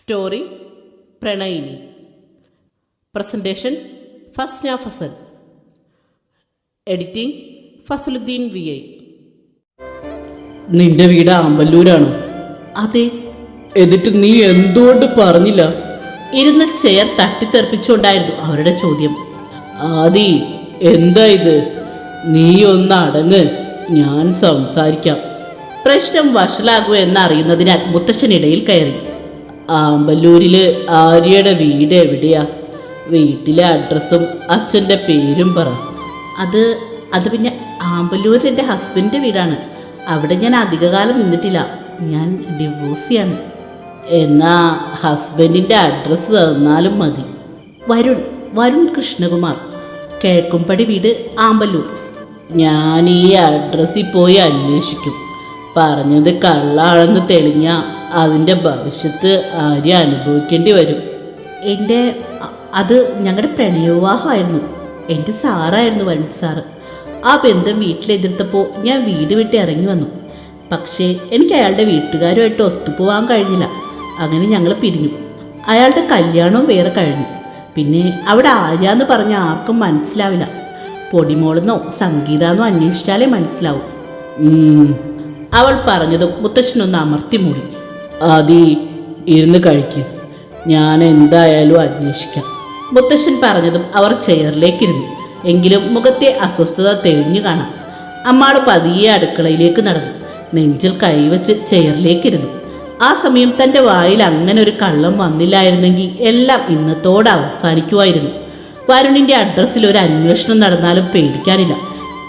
Story പ്രണയിനി. Presentation Fasna Fasal editing Fasaluddin V I. നിന്റെ വീട് ആമ്പല്ലൂരാണോ അതെ. എന്നിട്ട് നീ എന്തുകൊണ്ട് പറഞ്ഞില്ല? ഇരുന്ന് ചെയർ തട്ടിത്തെറിപ്പിച്ചുകൊണ്ടായിരുന്നു അവരുടെ ചോദ്യം. ആദി എന്താ ഇത്? നീ ഒന്ന് അടങ്ങ്. ഞാൻ സംസാരിക്കാം. പ്രശ്നം വഷളാകുമോ എന്നറിയുന്നതിനാൽ മുത്തശ്ശനിടയിൽ കയറി. ആമ്പല്ലൂരിൽ ആര്യയുടെ വീട് എവിടെയാ? വീട്ടിലെ അഡ്രസ്സും അച്ഛന്റെ പേരും പറ. അത് അത് പിന്നെ ആമ്പല്ലൂരിൽ എന്റെ ഹസ്ബൻഡിന്റെ വീടാണ്. അവിടെ ഞാൻ അധികകാലം നിന്നിട്ടില്ല. ഞാൻ ഡിവോഴ്സിയാണ് എന്നാ ഹസ്ബൻഡിന്റെ അഡ്രസ്സ് തന്നാലും മതി. വരുൺ വരുൺ കൃഷ്ണകുമാർ. കിഴക്കുംപടി വീട് ആമ്പല്ലൂർ ഞാൻ ഈ അഡ്രസ്സിൽ പോയി അന്വേഷിക്കും. പറഞ്ഞത് കള്ളാണെന്ന് തെളിഞ്ഞ അതിന്റെ ഭവിഷ്യത്ത് ആര്യ അനുഭവിക്കേണ്ടി വരും. എന്റെ അത് ഞങ്ങളുടെ പ്രണയവിവാഹമായിരുന്നു. എന്റെ സാറായിരുന്നു വരുൺ സാറ്. ആ ബന്ധം വീട്ടിലെതിർത്തപ്പോൾ ഞാൻ വീട് വിട്ട് ഇറങ്ങി വന്നു. പക്ഷേ എനിക്ക് അയാളുടെ വീട്ടുകാരുമായിട്ട് ഒത്തുപോകാൻ കഴിഞ്ഞില്ല. അങ്ങനെ ഞങ്ങൾ പിരിഞ്ഞു. അയാളുടെ കല്യാണവും വേറെ കഴിഞ്ഞു. പിന്നെ അവിടെ ആര്യാന്ന് പറഞ്ഞ ആർക്കും മനസ്സിലാവില്ല. പൊടിമോളെന്നോ സംഗീതാന്നോ അന്വേഷിച്ചാലേ മനസ്സിലാവും. അവൾ പറഞ്ഞതും മുത്തശ്ശനൊന്ന് അമർത്തി മൂടി. ആദി ഇരുന്ന് കഴിക്ക്. ഞാൻ എന്തായാലും അന്വേഷിക്കാം. മുത്തശ്ശൻ പറഞ്ഞതും അവർ ചെയറിലേക്കിരുന്നു. എങ്കിലും മുഖത്തെ അസ്വസ്ഥത തെളിഞ്ഞു കാണാം. അമ്മാൾ പതിയെ അടുക്കളയിലേക്ക് നടന്നു. നെഞ്ചിൽ കൈവച്ച് ചെയറിലേക്കിരുന്നു. ആ സമയം തന്റെ വായിൽ അങ്ങനെ ഒരു കള്ളം വന്നില്ലായിരുന്നെങ്കിൽ എല്ലാം ഇന്നത്തോടെ അവസാനിക്കുമായിരുന്നു. വരുണിന്റെ അഡ്രസ്സിൽ ഒരു അന്വേഷണം നടന്നാലും പേടിക്കാനില്ല.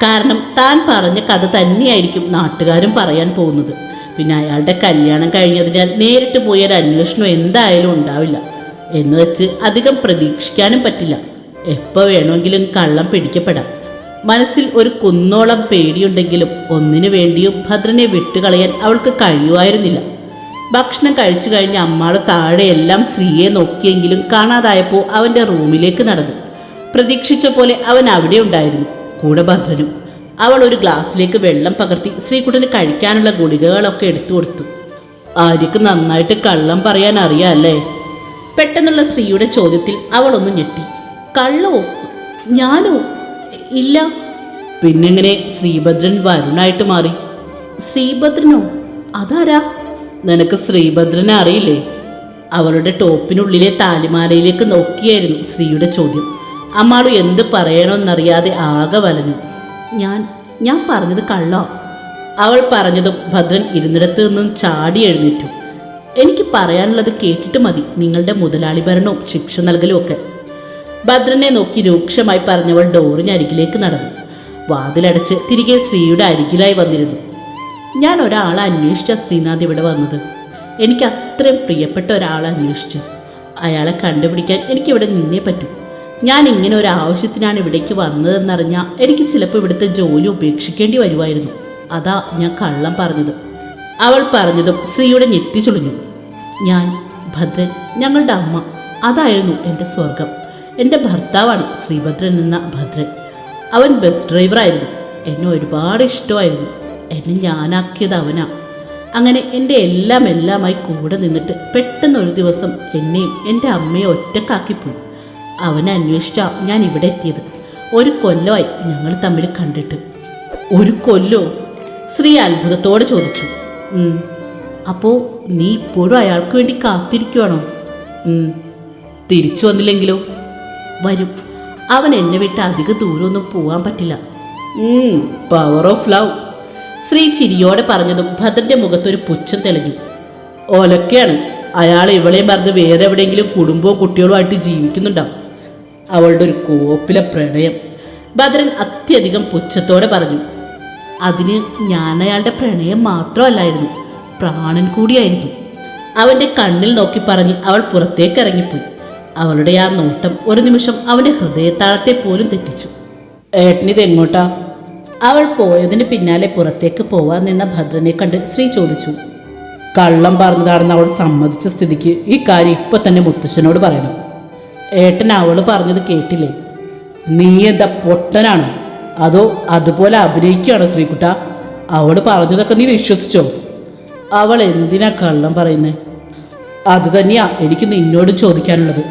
കാരണം താൻ പറഞ്ഞ കഥ തന്നെയായിരിക്കും നാട്ടുകാരും പറയാൻ പോകുന്നത്. പിന്നെ അയാളുടെ കല്യാണം കഴിഞ്ഞതിനാൽ നേരിട്ട് പോയ ഒരു അന്വേഷണം എന്തായാലും ഉണ്ടാവില്ല എന്ന് വെച്ച് അധികം പ്രതീക്ഷിക്കാനും പറ്റില്ല. എപ്പോൾ വേണമെങ്കിലും കള്ളം പിടിക്കപ്പെടാം. മനസ്സിൽ ഒരു കുന്നോളം പേടിയുണ്ടെങ്കിലും ഒന്നിനു വേണ്ടിയും ഭദ്രനെ വിട്ടുകളയാൻ അവൾക്ക് കഴിയുമായിരുന്നില്ല. ഭക്ഷണം കഴിച്ചു കഴിഞ്ഞ അമ്മാൾ താഴെയെല്ലാം സ്ത്രീയെ നോക്കിയെങ്കിലും കാണാതായപ്പോൾ അവന്റെ റൂമിലേക്ക് നടന്നു. പ്രതീക്ഷിച്ച പോലെ അവൻ അവിടെ ഉണ്ടായിരുന്നു. കൂടെ ഭദ്രനും അവൾ ഒരു ഗ്ലാസ്സിലേക്ക് വെള്ളം പകർത്തി ശ്രീകുട്ടന് കഴിക്കാനുള്ള ഗുളികകളൊക്കെ എടുത്തു കൊടുത്തു. ആര്യക്ക് നന്നായിട്ട് കള്ളം പറയാൻ അറിയാല്ലേ? പെട്ടെന്നുള്ള സ്ത്രീയുടെ ചോദ്യത്തിൽ അവളൊന്ന് ഞെട്ടി. കള്ളോ? ഞാനോ? ഇല്ല. പിന്നെങ്ങനെ ശ്രീഭദ്രൻ വരുണായിട്ട് മാറി. ശ്രീഭദ്രനോ? അതാരാ? നിനക്ക് ശ്രീഭദ്രനെ അറിയില്ലേ? അവളുടെ ടോപ്പിനുള്ളിലെ താലിമാലയിലേക്ക് നോക്കിയായിരുന്നു ശ്രീയുടെ ചോദ്യം. അമ്മാളു എന്ത് പറയണമെന്നറിയാതെ ആകെ വലഞ്ഞു. ഞാൻ ഞാൻ പറഞ്ഞത് കള്ളോ? അവൾ പറഞ്ഞതും ഭദ്രൻ ഇരുന്നിടത്ത് നിന്നും ചാടി എഴുന്നേറ്റു. എനിക്ക് പറയാനുള്ളത് കേട്ടിട്ട് മതി നിങ്ങളുടെ മുതലാളി ഭരണവും ശിക്ഷ നൽകലും ഒക്കെ. ഭദ്രനെ നോക്കി രൂക്ഷമായി പറഞ്ഞവൾ ഡോറിന് അരികിലേക്ക് നടന്നു. വാതിലടച്ച് തിരികെ സ്ത്രീയുടെ അരികിലായി വന്നിരുന്നു. ഞാൻ ഒരാളെ അന്വേഷിച്ച ശ്രീനാഥ് ഇവിടെ വന്നത്. എനിക്ക് അത്രയും പ്രിയപ്പെട്ട ഒരാളെ അന്വേഷിച്ചു. അയാളെ കണ്ടുപിടിക്കാൻ എനിക്കിവിടെ നിന്നേ പറ്റൂ. ഞാൻ ഇങ്ങനെ ഒരു ആവശ്യത്തിനാണ് ഇവിടേക്ക് വന്നതെന്നറിഞ്ഞാൽ എനിക്ക് ചിലപ്പോൾ ഇവിടുത്തെ ജോലി ഉപേക്ഷിക്കേണ്ടി വരുമായിരുന്നു അതാ ഞാൻ കള്ളം പറഞ്ഞത്. അവൾ പറഞ്ഞതും ശ്രീയുടെ ഞെട്ടി ചുളിഞ്ഞു. ഞാൻ ഭദ്രൻ ഞങ്ങളുടെ അമ്മ. അതായിരുന്നു എന്റെ സ്വർഗം എന്റെ ഭർത്താവാണ് ശ്രീഭദ്രൻ എന്ന ഭദ്രൻ. അവൻ ബസ് ഡ്രൈവറായിരുന്നു. എന്നെ ഒരുപാട് ഇഷ്ടമായിരുന്നു. എന്നെ ഞാനാക്കിയത് അവനാ. അങ്ങനെ എന്റെ എല്ലാം എല്ലാമായി കൂടെ നിന്നിട്ട് പെട്ടെന്നൊരു ദിവസം എന്നെയും എന്റെ അമ്മയെ ഒറ്റക്കാക്കിപ്പോയി. അവനെ അന്വേഷിച്ചാ ഞാൻ ഇവിടെ എത്തിയത്. ഒരു കൊല്ലമായി ഞങ്ങൾ തമ്മിൽ കണ്ടിട്ട്. ഒരു കൊല്ലോ? ശ്രീ അത്ഭുതത്തോടെ ചോദിച്ചു. "ഉം. അപ്പോ നീ ഇപ്പോഴും അയാൾക്ക് വേണ്ടി കാത്തിരിക്കുവാണോ? തിരിച്ചു വന്നില്ലെങ്കിലോ? വരും. അവൻ എന്നെ വിട്ട് അധിക ദൂരമൊന്നും പോകാൻ പറ്റില്ല. പവർ ഓഫ് ലവ് ശ്രീ ചിരിയോടെ പറഞ്ഞതും ഭദ്രന്റെ മുഖത്തൊരു പുച്ഛം തെളിഞ്ഞു. ഒലക്കെയാണ് അയാൾ ഇവളെ മറന്ന് വേറെ എവിടെയെങ്കിലും കുടുംബവും കുട്ടികളുമായിട്ട് ജീവിക്കുന്നുണ്ടാവും. അവളുടെ ഒരു കോപ്പിലെ പ്രണയം. ഭദ്രൻ അത്യധികം പുച്ഛത്തോടെ പറഞ്ഞു അതിന് ഞാൻ അയാളുടെ പ്രണയം മാത്രമല്ലായിരുന്നു പ്രാണൻ കൂടിയായിരുന്നു. അവന്റെ കണ്ണിൽ നോക്കി പറഞ്ഞ് അവൾ പുറത്തേക്ക് ഇറങ്ങിപ്പോയി അവളുടെ ആ നോട്ടം ഒരു നിമിഷം അവന്റെ ഹൃദയത്താളത്തെ പോലും തെറ്റിച്ചു. ഏട്ടനിത് എങ്ങോട്ടാ? അവൾ പോയതിന് പിന്നാലെ പുറത്തേക്ക് പോവാൻ നിന്ന ഭദ്രനെ കണ്ട് ശ്രീ ചോദിച്ചു കള്ളം പറഞ്ഞതാണെന്ന് അവൾ സമ്മതിച്ച സ്ഥിതിക്ക് ഈ കാര്യം ഇപ്പൊ തന്നെ മുത്തശ്ശനോട് പറയണം. ഏട്ടൻ അവൾ പറഞ്ഞത് കേട്ടില്ലേ? നീ എന്താ പൊട്ടനാണ്? അതോ അതുപോലെ അഭിനയിക്കുകയാണോ ശ്രീകുട്ട? അവൾ പറഞ്ഞതൊക്കെ നീ വിശ്വസിച്ചോ? അവൾ എന്തിനാ കള്ളം പറയുന്നത് അത് തന്നെയാ എനിക്ക് നിന്നോട് ചോദിക്കാനുള്ളത്.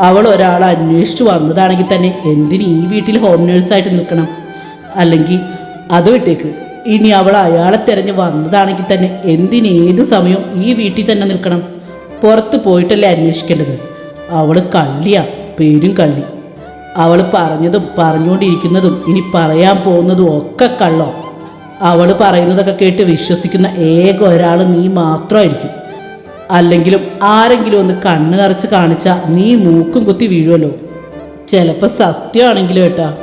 അവൾ ഒരാളെ അന്വേഷിച്ചു വന്നതാണെങ്കിൽ തന്നെ എന്തിന് ഈ വീട്ടിൽ ഹോം നേഴ്സായിട്ട് നിൽക്കണം? അല്ലെങ്കിൽ അത് വിട്ടേക്ക്. ഇനി അവൾ അയാളെ തിരഞ്ഞ് വന്നതാണെങ്കിൽ തന്നെ എന്തിനേത് സമയവും ഈ വീട്ടിൽ തന്നെ നിൽക്കണം? പുറത്ത് പോയിട്ടല്ലേ അന്വേഷിക്കേണ്ടത്? അവൾ കള്ളിയാ പേരും കള്ളി. അവൾ പറഞ്ഞതും പറഞ്ഞുകൊണ്ടിരിക്കുന്നതും ഇനി പറയാൻ പോകുന്നതും ഒക്കെ കള്ളോ? അവൾ പറയുന്നതൊക്കെ കേട്ട് വിശ്വസിക്കുന്ന ഏക ഒരാൾ നീ മാത്രമായിരിക്കും. അല്ലെങ്കിലും ആരെങ്കിലും ഒന്ന് കണ്ണ് നിറച്ച് കാണിച്ചാൽ നീ മൂക്കും കുത്തി വീഴുമല്ലോ ചിലപ്പോൾ സത്യമാണെങ്കിലും ഏട്ടാ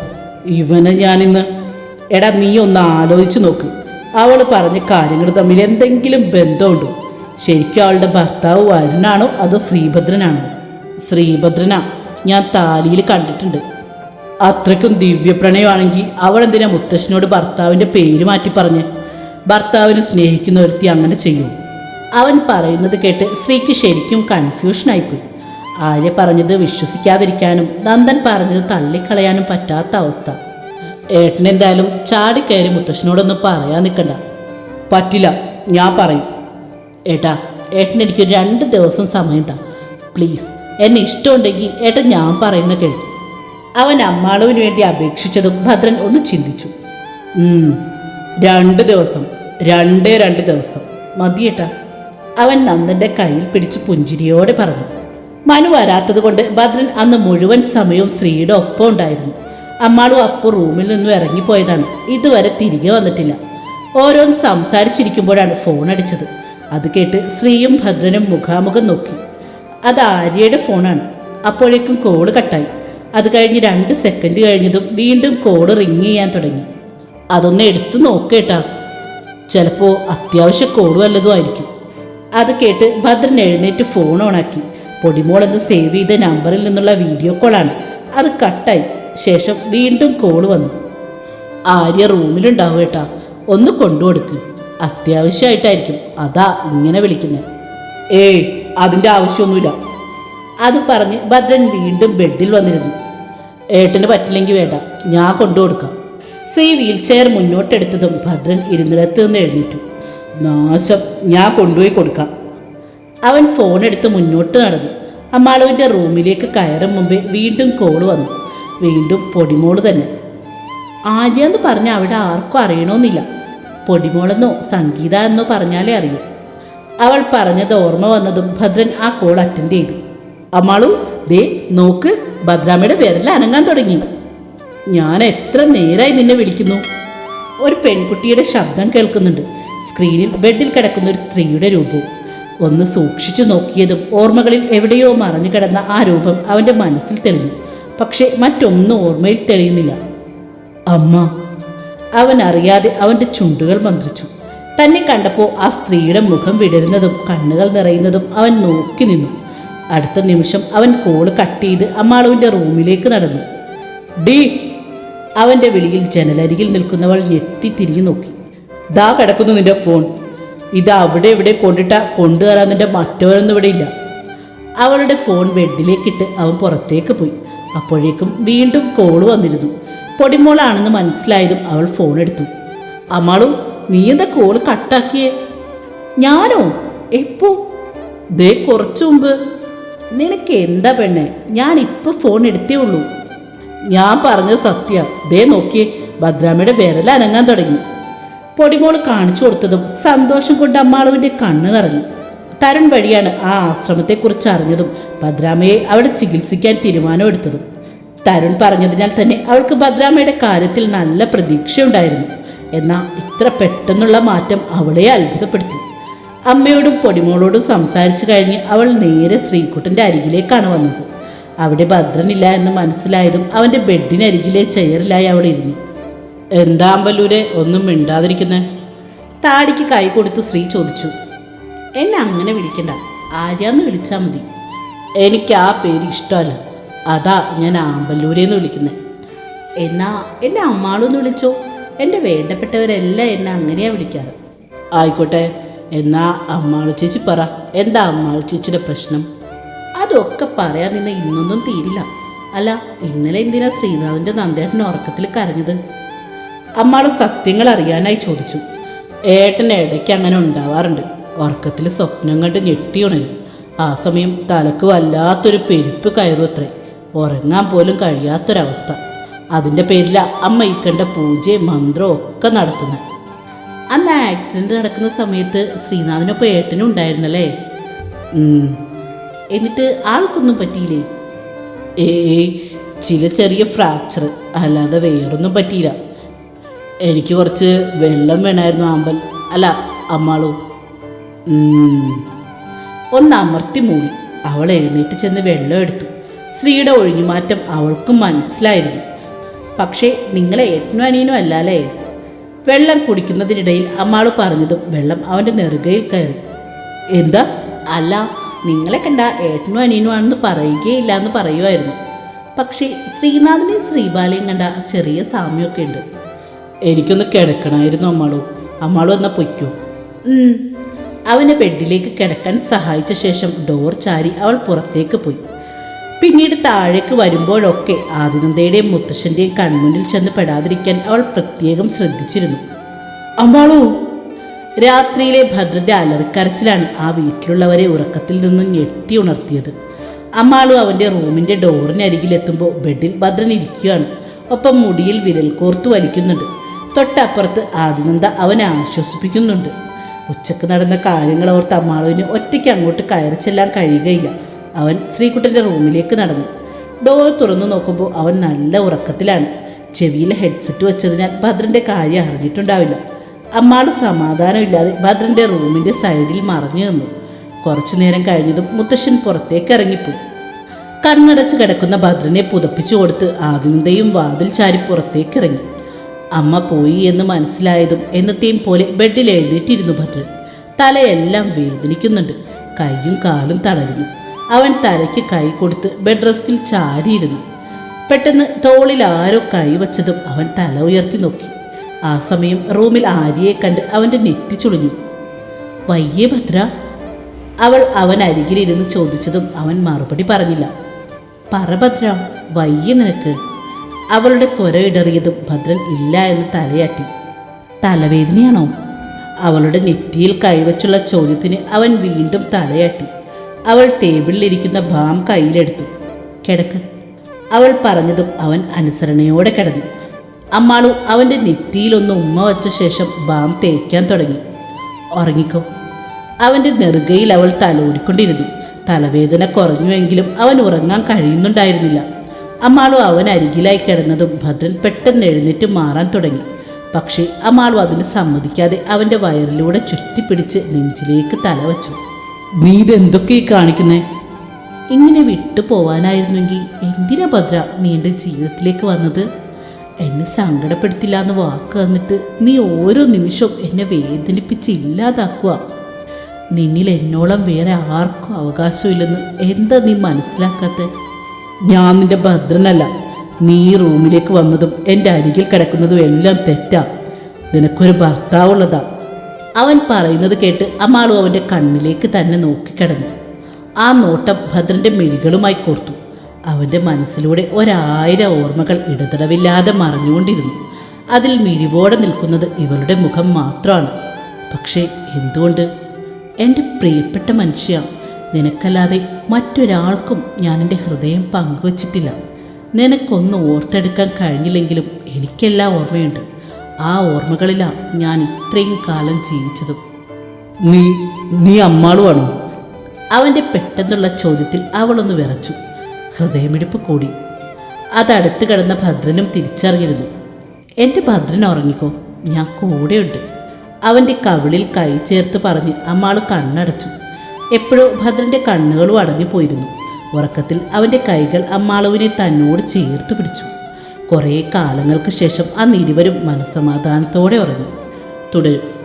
ഇവനെ ഞാനിന്ന് എടാ നീ ഒന്ന് ആലോചിച്ച് നോക്ക്. അവൾ പറഞ്ഞ കാര്യങ്ങൾ തമ്മിൽ എന്തെങ്കിലും ബന്ധമുണ്ടോ? ശരിക്കും അവളുടെ ഭർത്താവ് വരുണാണോ അതോ ശ്രീഭദ്രനാണോ? ശ്രീഭദ്രനാ ഞാൻ താലിയിൽ കണ്ടിട്ടുണ്ട്. അത്രയ്ക്കും ദിവ്യപ്രണയമാണെങ്കിൽ അവൾ എന്തിനാ മുത്തശ്ശനോട് ഭർത്താവിന്റെ പേര് മാറ്റി പറഞ്ഞ്? ഭർത്താവിനെ സ്നേഹിക്കുന്ന ഒരുത്തി അങ്ങനെ ചെയ്യും. അവൻ പറയുന്നത് കേട്ട് ശ്രീക്ക് ശരിക്കും കൺഫ്യൂഷനായിപ്പോയി. ആര്യ പറഞ്ഞത് വിശ്വസിക്കാതിരിക്കാനും നന്ദൻ പറഞ്ഞത് തള്ളിക്കളയാനും പറ്റാത്ത അവസ്ഥ. ഏട്ടനെന്തായാലും ചാടിക്കയറി മുത്തശ്ശനോടൊന്നും പറയാൻ നിൽക്കണ്ട. പറ്റില്ല ഞാൻ പറയും. ഏട്ടാ ഏട്ടനെനിക്ക് രണ്ട് ദിവസം സമയം താ പ്ലീസ് എന്നെ ഇഷ്ടമുണ്ടെങ്കിൽ ഏട്ടൻ ഞാൻ പറയുന്ന കേൾക്കും അവൻ അമ്മാളുവിന് വേണ്ടി അപേക്ഷിച്ചതും ഭദ്രൻ ഒന്ന് ചിന്തിച്ചു. രണ്ട് ദിവസം രണ്ടേ രണ്ട് ദിവസം. മതിയേട്ടാ അവൻ നന്ദന്റെ കയ്യിൽ പിടിച്ച് പുഞ്ചിരിയോടെ പറഞ്ഞു. മനു വരാത്തത് കൊണ്ട് ഭദ്രൻ അന്ന് മുഴുവൻ സമയവും ശ്രീയുടെ ഒപ്പം ഉണ്ടായിരുന്നു. അമ്മാളു അപ്പോൾ റൂമിൽ നിന്നും ഇറങ്ങിപ്പോയതാണ്. ഇതുവരെ തിരികെ വന്നിട്ടില്ല. ഓരോന്ന് സംസാരിച്ചിരിക്കുമ്പോഴാണ് ഫോൺ അടിച്ചത്. അത് കേട്ട് ശ്രീയും ഭദ്രനും മുഖാമുഖം നോക്കി. അത് ആര്യയുടെ ഫോണാണ്. അപ്പോഴേക്കും കോൾ കട്ടായി അത് കഴിഞ്ഞ് രണ്ട് സെക്കൻഡ് കഴിഞ്ഞതും വീണ്ടും കോൾ റിങ് ചെയ്യാൻ തുടങ്ങി. അതൊന്ന് എടുത്തു നോക്കേട്ടാ ചിലപ്പോൾ അത്യാവശ്യ കോൾ വല്ലതും ആയിരിക്കും. അത് കേട്ട് ഭദ്രൻ എഴുന്നേറ്റ് ഫോൺ ഓണാക്കി പൊടിമോൾ എന്ന് സേവ് ചെയ്ത നമ്പറിൽ നിന്നുള്ള വീഡിയോ കോളാണ് അത് കട്ടായി ശേഷം വീണ്ടും കോൾ വന്നു. ആര്യ റൂമിലുണ്ടാവും ഏട്ടാ. ഒന്ന് കൊണ്ടുകൊടുക്ക്. അത്യാവശ്യമായിട്ടായിരിക്കും. അതാ ഇങ്ങനെ വിളിക്കുന്നത് ഏയ് അതിന്റെ ആവശ്യമൊന്നുമില്ല. അത് പറഞ്ഞ് ഭദ്രൻ വീണ്ടും ബെഡിൽ വന്നിരുന്നു. ഏട്ടന് പറ്റില്ലെങ്കിൽ വേണ്ട ഞാൻ കൊണ്ടുകൊടുക്കാം. സീ വീൽ ചെയർ മുന്നോട്ടെടുത്തതും ഭദ്രൻ ഇരുന്നിടത്ത് നിന്ന് എഴുന്നേറ്റു. നാശം ഞാൻ കൊണ്ടുപോയി കൊടുക്കാം. അവൻ ഫോൺ എടുത്ത് മുന്നോട്ട് നടന്നു. അമ്മാളുവിന്റെ റൂമിലേക്ക് കയറും മുമ്പേ വീണ്ടും കോൾ വന്നു. വീണ്ടും പൊടിമോൾ തന്നെ. ആര്യ എന്ന് പറഞ്ഞാൽ അവിടെ ആർക്കും അറിയണമെന്നില്ല പൊടിമോളെന്നോ സംഗീത എന്നോ പറഞ്ഞാലേ അറിയൂ. അവൾ പറഞ്ഞത് ഓർമ്മ വന്നതും ഭദ്രൻ ആ കോൾ അറ്റൻഡ് ചെയ്തു. അമ്മളും ദേ നോക്ക് ഭദ്രാമ്മയുടെ വിരൽ അനങ്ങാൻ തുടങ്ങി. ഞാൻ എത്ര നേരായി നിന്നെ വിളിക്കുന്നു. ഒരു പെൺകുട്ടിയുടെ ശബ്ദം കേൾക്കുന്നുണ്ട്. സ്ക്രീനിൽ ബെഡിൽ കിടക്കുന്ന ഒരു സ്ത്രീയുടെ രൂപവും. ഒന്ന് സൂക്ഷിച്ചു നോക്കിയതും ഓർമ്മകളിൽ എവിടെയോ മറഞ്ഞു കിടന്ന ആ രൂപം അവന്റെ മനസ്സിൽ തെളിഞ്ഞു. പക്ഷേ മറ്റൊന്നും ഓർമ്മയിൽ തെളിയുന്നില്ല. അമ്മ. അവൻ അറിയാതെ അവന്റെ ചുണ്ടുകൾ മന്ത്രിച്ചു. തന്നെ കണ്ടപ്പോൾ ആ സ്ത്രീയുടെ മുഖം വിടരുന്നതും കണ്ണുകൾ നിറയുന്നതും അവൻ നോക്കി നിന്നു. അടുത്ത നിമിഷം അവൻ കോൾ കട്ട് ചെയ്ത് അമ്മാളുവിന്റെ റൂമിലേക്ക് നടന്നു. ഡി അവന്റെ വിളിയിൽ ജനലരികിൽ നിൽക്കുന്നവൾ ഞെട്ടി തിരിഞ്ഞു നോക്കി. ദാ കിടക്കുന്നു നിന്റെ ഫോൺ. ഇത് അവിടെ ഇവിടെ കൊണ്ടിട്ട കൊണ്ടുവരാൻ നിന്റെ മറ്റവരൊന്നും ഇവിടെ ഇല്ല. അവളുടെ ഫോൺ ബെഡിലേക്കിട്ട് അവൻ പുറത്തേക്ക് പോയി. അപ്പോഴേക്കും വീണ്ടും കോൾ വന്നിരുന്നു. പൊടിമോളാണെന്ന് മനസ്സിലായതും അവൾ ഫോൺ എടുത്തു. അമ്മാളു നീ എന്താ കോൾ കട്ടാക്കിയേ ഞാനോ? എപ്പോ? ദേ കുറച്ചു മുമ്പ്. നിനക്ക് എന്താ പെണ്ണെ? ഞാൻ ഇപ്പൊ ഫോൺ എടുത്തേ ഉള്ളൂ. ഞാൻ പറഞ്ഞത് സത്യ. ദേ നോക്കിയേ. ഭദ്രാമയുടെ വിരൽ അനങ്ങാൻ തുടങ്ങി. പൊടിമോൾ കാണിച്ചു കൊടുത്തതും സന്തോഷം കൊണ്ട് അമ്മാളുവിന്റെ കണ്ണ് നിറഞ്ഞു. തരുൺ വഴിയാണ് ആ ആശ്രമത്തെക്കുറിച്ച് അറിഞ്ഞതും ഭദ്രാമയെ അവിടെ ചികിത്സിക്കാൻ തീരുമാനമെടുത്തതും. തരുൺ പറഞ്ഞതിനാൽ തന്നെ അവൾക്ക് ഭദ്രാമയുടെ കാര്യത്തിൽ നല്ല പ്രതീക്ഷയുണ്ടായിരുന്നു. എന്നാൽ ഇത്ര പെട്ടെന്നുള്ള മാറ്റം അവളെ അത്ഭുതപ്പെടുത്തി. അമ്മയോടും പൊടിമോളോടും സംസാരിച്ചു കഴിഞ്ഞ് അവൾ നേരെ ശ്രീകുട്ടന്റെ അരികിലേക്കാണ് വന്നത്. അവിടെ ഭദ്രനില്ല എന്ന് മനസ്സിലായതും അവന്റെ ബെഡിനരികിലെ ചെയറിലായി അവൾ ഇരുന്നു. എന്താ അമ്പലൂരെ? ഒന്നും മിണ്ടാതിരിക്കുന്നേ? താടിക്ക് കൈ കൊടുത്ത് ശ്രീ ചോദിച്ചു. എന്നെ അങ്ങനെ വിളിക്കണ്ട. ആര്യാന്ന് വിളിച്ചാൽ മതി. എനിക്ക് ആ പേര് ഇഷ്ടമല്ല. അതാ ഞാൻ ആമ്പല്ലൂരെന്ന് വിളിക്കുന്നത് എന്നാ എന്നെ അമ്മാളൊന്ന് വിളിച്ചോ. എന്റെ വേണ്ടപ്പെട്ടവരെല്ലാം എന്നെ അങ്ങനെയാണ് വിളിക്കാറ്. ആയിക്കോട്ടെ എന്നാ അമ്മാളു ചേച്ചി പറ. എന്താ അമ്മാളു ചേച്ചിയുടെ പ്രശ്നം? അതൊക്കെ പറയാൻ നിന്ന് ഇന്നൊന്നും തീരില്ല. അല്ല ഇന്നലെ എന്തിനാ ശ്രീനാഥിന്റെ നന്ദേട്ടൻ ഉറക്കത്തിൽ കരഞ്ഞത്? അമ്മാൾ സത്യങ്ങൾ അറിയാനായി ചോദിച്ചു. ഏട്ടൻ ഇടയ്ക്ക് അങ്ങനെ ഉണ്ടാവാറുണ്ട്. ഉറക്കത്തിൽ സ്വപ്നം കണ്ട് ഞെട്ടി ഉണരും. ആ സമയം തലക്ക് വല്ലാത്തൊരു പെരുപ്പ് കയറും അത്രേ. ഉറങ്ങാൻ പോലും കഴിയാത്തൊരവസ്ഥ. അതിന്റെ പേരിൽ അമ്മ ഈ കണ്ട പൂജയും മന്ത്രവും ഒക്കെ നടത്തുന്നത് അന്ന് ആക്സിഡന്റ് നടക്കുന്ന സമയത്ത് ശ്രീനാഥിനൊപ്പം ഏട്ടനും ഉണ്ടായിരുന്നല്ലേ? എന്നിട്ട് ആൾക്കൊന്നും പറ്റിയില്ലേ? ഏ ചില ചെറിയ ഫ്രാക്ചർ അല്ലാതെ വേറൊന്നും പറ്റിയില്ല. എനിക്ക് കുറച്ച് വെള്ളം വേണമായിരുന്നു ആമ്പൽ അല്ല അമ്മാളു. ഒന്ന് അമർത്തി മൂടി. അവൾ എഴുന്നേറ്റ് ചെന്ന് വെള്ളം എടുത്തു. ശ്രീയുടെ ഒഴിഞ്ഞുമാറ്റം അവൾക്കും മനസ്സിലായിരുന്നു. പക്ഷേ നിങ്ങളെ ഏട്ടനും അനിയനും അല്ലാലേ വെള്ളം കുടിക്കുന്നതിനിടയിൽ അമ്മാൾ പറഞ്ഞതും വെള്ളം അവന്റെ നെറുകയിൽ കയറി. എന്താ? അല്ല നിങ്ങളെ കണ്ട ഏട്ടനും അനിയനും ആണെന്ന് പറയുകയില്ല എന്ന് പറയുമായിരുന്നു പക്ഷേ ശ്രീനാഥിനെയും ശ്രീബാലയും കണ്ട ചെറിയ സാമ്യമൊക്കെ ഉണ്ട്. എനിക്കൊന്ന് കിടക്കണമായിരുന്നു അമ്മാളു. അമ്മാളു എന്നാൽ പൊയ്ക്കോ. അവനെ ബെഡിലേക്ക് കിടക്കാൻ സഹായിച്ച ശേഷം ഡോർ ചാരി അവൾ പുറത്തേക്ക് പോയി. പിന്നീട് താഴേക്ക് വരുമ്പോഴൊക്കെ ആദിനന്ദയുടെയും മുത്തശ്ശന്റെയും കൺമുന്നിൽ ചെന്ന് പെടാതിരിക്കാൻ അവൾ പ്രത്യേകം ശ്രദ്ധിച്ചിരുന്നു. അമ്മാളു രാത്രിയിലെ ഭദ്രന്റെ അലറിക്കരച്ചിലാണ് ആ വീട്ടിലുള്ളവരെ ഉറക്കത്തിൽ നിന്ന് ഞെട്ടി ഉണർത്തിയത്. അമ്മാളു അവന്റെ റൂമിന്റെ ഡോറിനരികിലെത്തുമ്പോൾ ബെഡിൽ ഭദ്രൻ ഇരിക്കുകയാണ്. ഒപ്പം മുടിയിൽ വിരൽ കോർത്തു വലിക്കുന്നുണ്ട്. തൊട്ടപ്പുറത്ത് ആദിനന്ദ അവനെ ആശ്വസിപ്പിക്കുന്നുണ്ട്. ഉച്ചയ്ക്ക് നടന്ന കാര്യങ്ങൾ ഓർത്ത് അമ്മാളുവിന് ഒറ്റയ്ക്ക് അങ്ങോട്ട് കയറി ചെല്ലാൻ കഴിയുകയില്ല. അവൻ ശ്രീകുട്ടന്റെ റൂമിലേക്ക് നടന്നു. ഡോർ തുറന്നു നോക്കുമ്പോൾ അവൻ നല്ല ഉറക്കത്തിലാണ്. ചെവിയിൽ ഹെഡ്സെറ്റ് വെച്ചതിനാൽ ഭദ്രന്റെ കാര്യം അറിഞ്ഞിട്ടുണ്ടാവില്ല. അമ്മാൾ സമാധാനമില്ലാതെ ഭദ്രന്റെ റൂമിന്റെ സൈഡിൽ മറഞ്ഞു നിന്നു. കുറച്ചു നേരം കഴിഞ്ഞതും മുത്തശ്ശൻ പുറത്തേക്ക് ഇറങ്ങിപ്പോയി. കണ്ണടച്ച് കിടക്കുന്ന ഭദ്രനെ പുതപ്പിച്ചു കൊടുത്ത് ആദിനന്ദയും വാതിൽ ചാരി പുറത്തേക്ക് ഇറങ്ങി. അമ്മ പോയി എന്ന് മനസ്സിലായതും എന്നത്തെയും പോലെ ബെഡിൽ എഴുന്നേറ്റിരുന്നു ഭദ്രൻ. തലയെല്ലാം വേദനിക്കുന്നുണ്ട്. കൈയും കാലും തളരുന്നു. അവൻ തലയ്ക്ക് കൈ കൊടുത്ത് ബെഡ് റെസ്റ്റിൽ ചാരിയിരുന്നു പെട്ടെന്ന് തോളിൽ ആരോ കൈ വച്ചതും അവൻ തല ഉയർത്തി നോക്കി. ആ സമയം റൂമിൽ ആര്യയെ കണ്ട് അവന്റെ നെറ്റി ചുളിഞ്ഞു. വയ്യേ ഭദ്ര അവൾ അവൻ അരികിലിരുന്ന് ചോദിച്ചതും അവൻ മറുപടി പറഞ്ഞില്ല. പറ ഭദ്ര വയ്യ നിനക്ക്. അവളുടെ സ്വരം ഇടറിയതും ഭദ്രൻ ഇല്ല എന്ന് തലയാട്ടി. തലവേദനയാണോ? അവളുടെ നെറ്റിയിൽ കൈവച്ചുള്ള ചോദ്യത്തിന് അവൻ വീണ്ടും തലയാട്ടി. അവൾ ടേബിളിലിരിക്കുന്ന ബാം കയ്യിലെടുത്തു. കിടക്ക്. അവൾ പറഞ്ഞതും അവൻ അനുസരണയോടെ കിടന്നു. അമ്മാളു അവന്റെ നെറ്റിയിലൊന്ന് ഉമ്മ വച്ച ശേഷം ബാം തേക്കാൻ തുടങ്ങി. ഉറങ്ങിക്കോ. അവന്റെ നെറുകയിൽ അവൾ തലോടിക്കൊണ്ടിരുന്നു. തലവേദന കുറഞ്ഞുവെങ്കിലും അവൻ ഉറങ്ങാൻ കഴിയുന്നുണ്ടായിരുന്നില്ല. അമ്മാളു അവൻ അരികിലായി കിടന്നതും ഭദ്രൻ പെട്ടെന്ന് എഴുന്നേറ്റ് മാറാൻ തുടങ്ങി. പക്ഷേ അമ്മാളു അതിന് സമ്മതിക്കാതെ അവന്റെ വയറിലൂടെ ചുറ്റിപ്പിടിച്ച് നെഞ്ചിലേക്ക് തല വച്ചു. നീ ഇതെന്തൊക്കെ കാണിക്കുന്നേ? ഇങ്ങനെ വിട്ടു പോവാനായിരുന്നെങ്കിൽ എന്തിനാ ഭദ്ര നീ എന്റെ ജീവിതത്തിലേക്ക് വന്നത്? എന്നെ സങ്കടപ്പെടുത്തില്ല എന്ന് വാക്ക് തന്നിട്ട് നീ ഓരോ നിമിഷവും എന്നെ വേദനിപ്പിച്ച് ഇല്ലാതാക്കുക നിന്നിൽ എന്നോളം വേറെ ആർക്കും അവകാശമില്ലെന്ന് എന്താ നീ മനസ്സിലാക്കാത്ത? ഞാൻ നിന്റെ ഭദ്രനല്ല. നീ റൂമിലേക്ക് വന്നതും എന്റെ അരികിൽ കിടക്കുന്നതും എല്ലാം തെറ്റാ. നിനക്കൊരു ഭർത്താവുള്ളതാ. അവൻ പറയുന്നത് കേട്ട് അമാളു അവന്റെ കണ്ണിലേക്ക് തന്നെ നോക്കിക്കിടന്നു ആ നോട്ടം ഭദ്രന്റെ മിഴികളുമായി കോർത്തു. അവന്റെ മനസ്സിലൂടെ ഒരായിരം ഓർമ്മകൾ ഇടതടവില്ലാതെ മറഞ്ഞുകൊണ്ടിരുന്നു. അതിൽ മിഴിവോടെ നിൽക്കുന്നത് ഇവളുടെ മുഖം മാത്രമാണ്. പക്ഷേ എന്തുകൊണ്ട്? എന്റെ പ്രിയപ്പെട്ട മനുഷ്യ നിനക്കല്ലാതെ മറ്റൊരാൾക്കും ഞാൻ എന്റെ ഹൃദയം പങ്കുവച്ചിട്ടില്ല. നിനക്കൊന്ന് ഓർത്തെടുക്കാൻ കഴിഞ്ഞില്ലെങ്കിലും എനിക്കെല്ലാം ഓർമ്മയുണ്ട്. ആ ഓർമ്മകളിലാണ് ഞാൻ ഇത്രയും കാലം ജീവിച്ചതും. നീ നീ അമ്മാളുവാണോ? അവന്റെ പെട്ടെന്നുള്ള ചോദ്യത്തിൽ അവളൊന്ന് വിറച്ചു. ഹൃദയമിടിപ്പ് കൂടി. അതടുത്ത് കിടന്ന ഭദ്രനും തിരിച്ചറിഞ്ഞിരുന്നു. എന്റെ ഭദ്രൻ ഉറങ്ങിക്കോ. ഞാൻ കൂടെയുണ്ട്. അവന്റെ കവിളിൽ കൈ ചേർത്ത് പറഞ്ഞ് അമ്മാൾ കണ്ണടച്ചു. എപ്പോഴോ ഭദ്രന്റെ കണ്ണുകളും അടഞ്ഞു പോയിരുന്നു ഉറക്കത്തിൽ അവന്റെ കൈകൾ അമ്മാളുവിനെ തന്നോട് ചേർത്ത് പിടിച്ചു. കുറേ കാലങ്ങൾക്ക് ശേഷം അന്ന് ഇരുവരും മനസ്സമാധാനത്തോടെ ഉറങ്ങി. തുടരും.